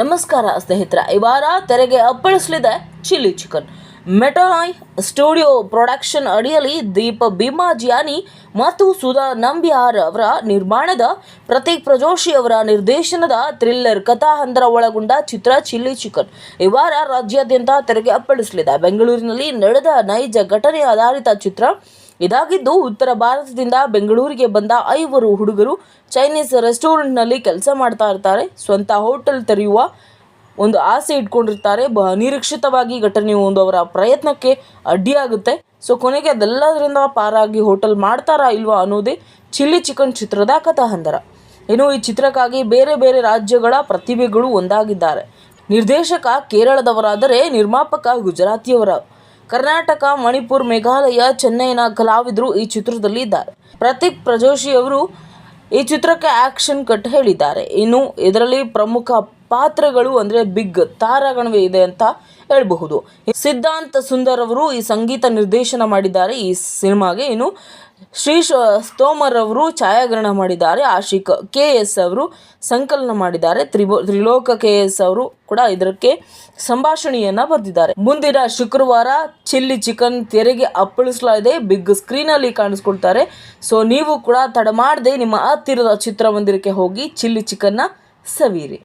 ನಮಸ್ಕಾರ ಸ್ನೇಹಿತರ ಈ ತೆರೆಗೆ ಅಪ್ಪಳಿಸಲಿದೆ ಚಿಲ್ಲಿ ಚಿಕನ್. ಮೆಟೋನಾಯ್ ಸ್ಟುಡಿಯೋ ಪ್ರೊಡಕ್ಷನ್ ಅಡಿಯಲ್ಲಿ ದೀಪ ಭೀಮಾಜಿಯಾನಿ ಮತ್ತು ಸುಧಾ ನಂಬಿಯಾರ್ ಅವರ ನಿರ್ಮಾಣದ ಪ್ರತೀಕ್ ಪ್ರಜೋಶಿ ಅವರ ನಿರ್ದೇಶನದ ಥ್ರಿಲ್ಲರ್ ಕಥಾಹಂದರ ಒಳಗೊಂಡ ಚಿತ್ರ ಚಿಲ್ಲಿ ಚಿಕನ್. ಈ ವಾರ ರಾಜ್ಯಾದ್ಯಂತ ತೆರೆಗೆ ಅಪ್ಪಳಿಸಲಿದೆ. ಬೆಂಗಳೂರಿನಲ್ಲಿ ನಡೆದ ನೈಜ ಘಟನೆ ಆಧಾರಿತ ಚಿತ್ರ ಇದಾಗಿದ್ದು ಉತ್ತರ ಭಾರತದಿಂದ ಬೆಂಗಳೂರಿಗೆ ಬಂದ ಐವರು ಹುಡುಗರು ಚೈನೀಸ್ ರೆಸ್ಟೋರೆಂಟ್ನಲ್ಲಿ ಕೆಲಸ ಮಾಡ್ತಾ ಇರ್ತಾರೆ. ಸ್ವಂತ ಹೋಟೆಲ್ ತೆರೆಯುವ ಒಂದು ಆಸೆ ಇಟ್ಕೊಂಡಿರ್ತಾರೆ. ಬ, ಅನಿರೀಕ್ಷಿತವಾಗಿ ಘಟನೆ ಒಂದು ಅವರ ಪ್ರಯತ್ನಕ್ಕೆ ಅಡ್ಡಿಯಾಗುತ್ತೆ. ಸೊ, ಕೊನೆಗೆ ಅದೆಲ್ಲದರಿಂದ ಪಾರಾಗಿ ಹೋಟೆಲ್ ಮಾಡ್ತಾರಾ ಇಲ್ವಾ ಅನ್ನೋದೇ ಚಿಲ್ಲಿ ಚಿಕನ್ ಚಿತ್ರದ ಕಥಾಹಂದರ. ಇನ್ನು ಈ ಚಿತ್ರಕ್ಕಾಗಿ ಬೇರೆ ಬೇರೆ ರಾಜ್ಯಗಳ ಪ್ರತಿಭೆಗಳು ಒಂದಾಗಿದ್ದಾರೆ. ನಿರ್ದೇಶಕ ಕೇರಳದವರಾದರೆ ನಿರ್ಮಾಪಕ ಗುಜರಾತಿಯವರ ಕರ್ನಾಟಕ, ಮಣಿಪುರ್, ಮೇಘಾಲಯ, ಚೆನ್ನೈನ ಕಲಾವಿದರು ಈ ಚಿತ್ರದಲ್ಲಿ ಇದ್ದಾರೆ ಪ್ರತೀಕ್ ಪ್ರಜೋಶಿ ಅವರು ಈ ಚಿತ್ರಕ್ಕೆ ಆಕ್ಷನ್ ಕಟ್ ಹೇಳಿದ್ದಾರೆ. ಇನ್ನು ಇದರಲ್ಲಿ ಪ್ರಮುಖ ಪಾತ್ರಗಳು ಅಂದರೆ ಬಿಗ್ ತಾರಾಗಣವೇ ಇದೆ ಅಂತ ಹೇಳಬಹುದು. ಸಿದ್ಧಾಂತ ಸುಂದರ್ ಅವರು ಈ ಸಂಗೀತ ನಿರ್ದೇಶನ ಮಾಡಿದ್ದಾರೆ. ಈ ಸಿನಿಮಾಗೆ ಇನ್ನು ಶ್ರೀ ಸ್ತೋಮರ್ ಅವರು ಛಾಯಾಗ್ರಹಣ ಮಾಡಿದ್ದಾರೆ. ಆಶಿಕ್ ಕೆ ಎಸ್ ಅವರು ಸಂಕಲನ ಮಾಡಿದ್ದಾರೆ. ತ್ರಿಭೋ ತ್ರಿಲೋಕ ಕೆ ಎಸ್ ಅವರು ಕೂಡ ಇದಕ್ಕೆ ಸಂಭಾಷಣೆಯನ್ನು ಬರೆದಿದ್ದಾರೆ. ಮುಂದಿನ ಶುಕ್ರವಾರ ಚಿಲ್ಲಿ ಚಿಕನ್ ತೆರೆಗೆ ಅಪ್ಪಳಿಸಲಾಗಿದೆ. ಬಿಗ್ ಸ್ಕ್ರೀನಲ್ಲಿ ಕಾಣಿಸ್ಕೊಳ್ತಾರೆ. ಸೊ ನೀವು ಕೂಡ ತಡ ಮಾಡದೆ ನಿಮ್ಮ ಹತ್ತಿರದ ಚಿತ್ರಮಂದಿರಕ್ಕೆ ಹೋಗಿ ಚಿಲ್ಲಿ ಚಿಕನ್ನ ಸವಿರಿ